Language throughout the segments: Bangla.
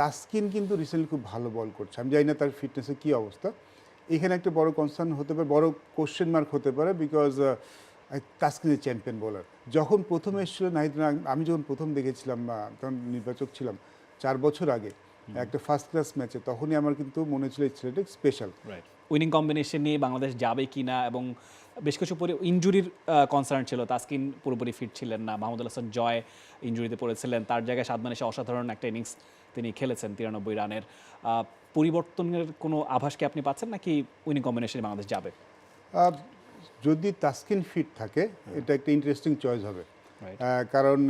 তাসকিন কিন্তু রিসেন্টলি খুব ভালো বল করছে। আমি জানি না তার ফিটনেসের কী অবস্থা। এখানে একটা বড় কনসার্ন হতে পারে বড় কোশ্চেন মার্ক হতে পারে বিকজ তাসকিন চ্যাম্পিয়ন বোলার যখন প্রথম এসেছিল নাহিদ আমি যখন প্রথম দেখেছিলাম তখন নির্বাচক ছিলাম চার বছর আগে একটা ফার্স্ট ক্লাস ম্যাচে তখনই আমার কিন্তু মনে ছিল এই ছেলেটা স্পেশাল রাইট উইনিং কম্বিনেশন নিয়ে বাংলাদেশ যাবে কি না এবং বেশ কিছু পরে ইঞ্জুরির কনসার্ন ছিল। তাসকিন পুরোপুরি ফিট ছিলেন না। মাহমুদুল হাসান জয় ইঞ্জুরিতে পড়েছিলেন। তার জায়গায় সাদমান এসে অসাধারণ একটা ইনিংস তিনি খেলেছেন তিরানব্বই রানের। পরিবর্তনের কোনো আভাস কি আপনি পাচ্ছেন নাকি উইনিং কম্বিনেশনে বাংলাদেশ যাবে? যদি তাসকিন ফিট থাকে এটা একটা ইন্টারেস্টিং চয়েস হবে। কারণ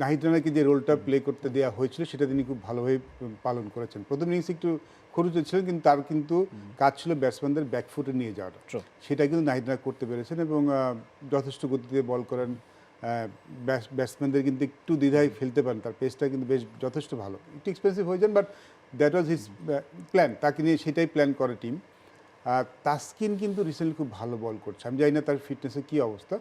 নাহিদ রানাকে যে রোলটা প্লে করতে দেওয়া হয়েছিল সেটা তিনি খুব ভালোভাবে পালন করেছেন। প্রথম ইনিংস একটু খরুচে ছিলেন কিন্তু তার কিন্তু কাজ ছিল ব্যাটসম্যানদের ব্যাকফুটে নিয়ে যাওয়াটা. সেটা কিন্তু নাহিদ রানা করতে পেরেছেন এবং যথেষ্ট গতিতে বল করেন। ব্যাটসম্যানদের কিন্তু একটু দ্বিধায় ফেলতে পারেন তার পেসটা কিন্তু বেশ যথেষ্ট ভালো। একটু এক্সপেন্সিভ হয়ে যান but that was his plan তাকে নিয়ে সেটাই প্ল্যান করে টিম আর তাসকিন কিন্তু রিসেন্টলি খুব ভালো বল করছে। আমি জানি না তার ফিটনেসের কী অবস্থা।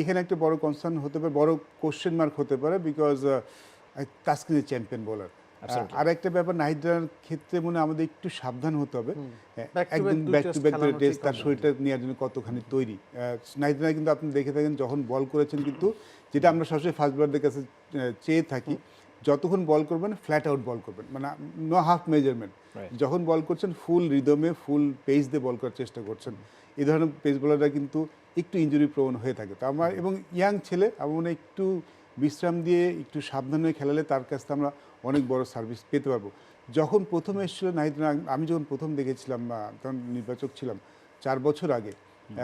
এখানে একটা বড় কনসার্ন হতে পারে বড় কোশ্চেন মার্ক হতে পারে বিকজ তাসকিন চ্যাম্পিয়ন বোলার. আর একটা ব্যাপার নাহিদার ক্ষেত্রে মনে হয় আমাদের একটু সাবধান হতে হবে। একদিন ব্যাক টু ব্যাক ধরে টেস্ট তার শরীরটা নেওয়ার জন্য কতখানি তৈরি। নাহিদার কিন্তু আপনি দেখে থাকেন যখন বল করেছেন কিন্তু যেটা আমরা সবসময় ফার্স্ট বলারদের কাছে চেয়ে থাকি যতক্ষণ বল করবেন ফ্ল্যাট আউট বল করবেন। মানে নো হাফ মেজারমেন্ট যখন বল করছেন ফুল রিদমে ফুল পেস দিয়ে বল করার চেষ্টা করছেন। এই ধরনের পেস বলাররা কিন্তু একটু ইঞ্জুরি প্রবণ হয়ে থাকে। তো আমার এবং ইয়াং ছেলে আমার মনে একটু বিশ্রাম দিয়ে একটু সাবধান খেলালে তার কাছ থেকে আমরা অনেক বড় সার্ভিস পেতে পারব। যখন প্রথম এসেছিল নাহিদ আমি যখন প্রথম দেখেছিলাম তখন নির্বাচক ছিলাম চার বছর আগে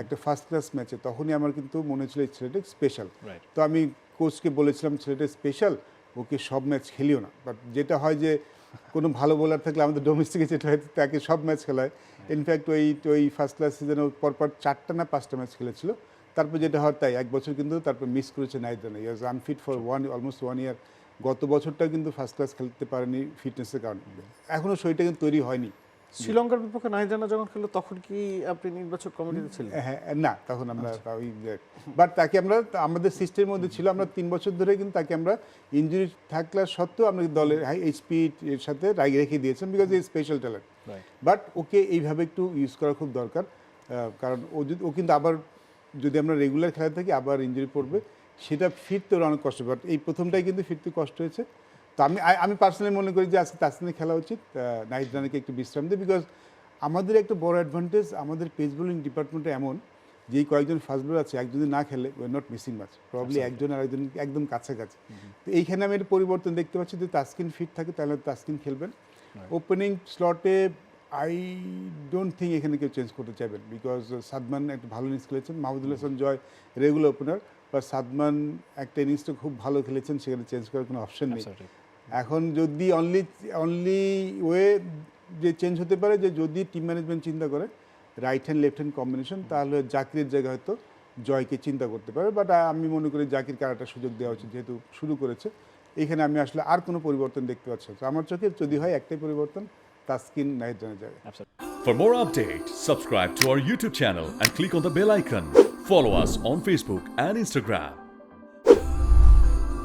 একটা ফার্স্ট ক্লাস ম্যাচে তখনই আমার কিন্তু মনে হচ্ছিল এই ছেলেটা স্পেশাল তো আমি কোচকে বলেছিলাম ছেলেটা স্পেশাল ওকে সব ম্যাচ খেলিও না। বাট যেটা হয় যে, কোনো ভালো বোলার থাকলে আমাদের ডোমেস্টিকে যেটা হয়, তাকে সব ম্যাচ খেলায়। ইনফ্যাক্ট ওই ওই ফার্স্ট ক্লাস সিজনে পরপর চারটা না পাঁচটা ম্যাচ খেলেছিল। তারপর যেটা হয় তাই, এক বছর কিন্তু তারপর মিস করেছে night Rana was unfit for one almost one year গত বছরটাও কিন্তু ফার্স্ট ক্লাস খেলতে পারেনি ফিটনেসের কারণে। এখনও শরীরটা কিন্তু তৈরি হয়নি। শ্রীলঙ্কার বিপক্ষে নাহিদানা যখন খেললো তখন কি আপনি নির্বাচক কমিটিতে ছিলেন? হ্যাঁ না তখন আমরা ওই বাট তাকে আমরা আমাদের সিস্টেমের মধ্যে ছিল আমরা তিন বছর ধরে কিন্তু তাকে আমরা ইঞ্জুরি থাকলে সত্ত্বেও আমরা দলের হাই এইচপি এর সাথে রাগ রেখে দিয়েছেন বিকজ এই স্পেশাল ট্যালেন্ট বাট ওকে এইভাবে একটু ইউজ করা খুব দরকার কারণ ও যদি ও কিন্তু আবার যদি আমরা রেগুলার খেলা থাকি আবার ইঞ্জুরি পড়বে সেটা ফিরতে ওর অনেক কষ্ট বাট এই প্রথমটাই কিন্তু ফিরতে কষ্ট হয়েছে। তো আমি আমি পার্সোনালি মনে করি যে আজকে তাসকিনের খেলা উচিত নাইট রানাকে একটু বিশ্রাম দিয়ে বিকজ আমাদের একটা বড় অ্যাডভান্টেজ আমাদের পেস বোলিং ডিপার্টমেন্টে এমন যেই কয়েকজন ফাস্ট বোলার আছে একজন না খেলে were not missing match probably একজন আর একজন একদম কাছাকাছি। তো এইখানে আমি একটা পরিবর্তন দেখতে পাচ্ছি যে তাসকিন ফিট থাকে তাহলে তাসকিন খেলবেন। ওপেনিং স্লটে আই ডোন্ট থিঙ্ক এখানে কেউ চেঞ্জ করতে চাইবেন বিকজ সাদমান একটা ভালো ইনিংস খেলেছেন মাহমুদুল হাসান জয় রেগুলার ওপেনার বা সাদমান একটা ইনিংসটা খুব ভালো খেলেছেন সেখানে চেঞ্জ করার কোনো অপশন নেই. এখন যদি অনলি অনলি ওয়ে যে চেঞ্জ হতে পারে যে যদি টিম ম্যানেজমেন্ট চিন্তা করে right hand left hand combination তাহলে জাকিরের জায়গায় হয়তো জয়কে চিন্তা করতে পারে বাট আমি মনে করি জাকির কারাটা সুযোগ দেওয়া উচিত যেহেতু শুরু করেছে এখানে আমি আসলে আর কোনো পরিবর্তন দেখতে পাচ্ছি না। আমার চোখে যদি হয় একটাই পরিবর্তন তাস্কিন নাহিদ জানা যাবে Absolutely. For more updates, subscribe to our YouTube channel and click on the bell icon. Follow us on Facebook and Instagram.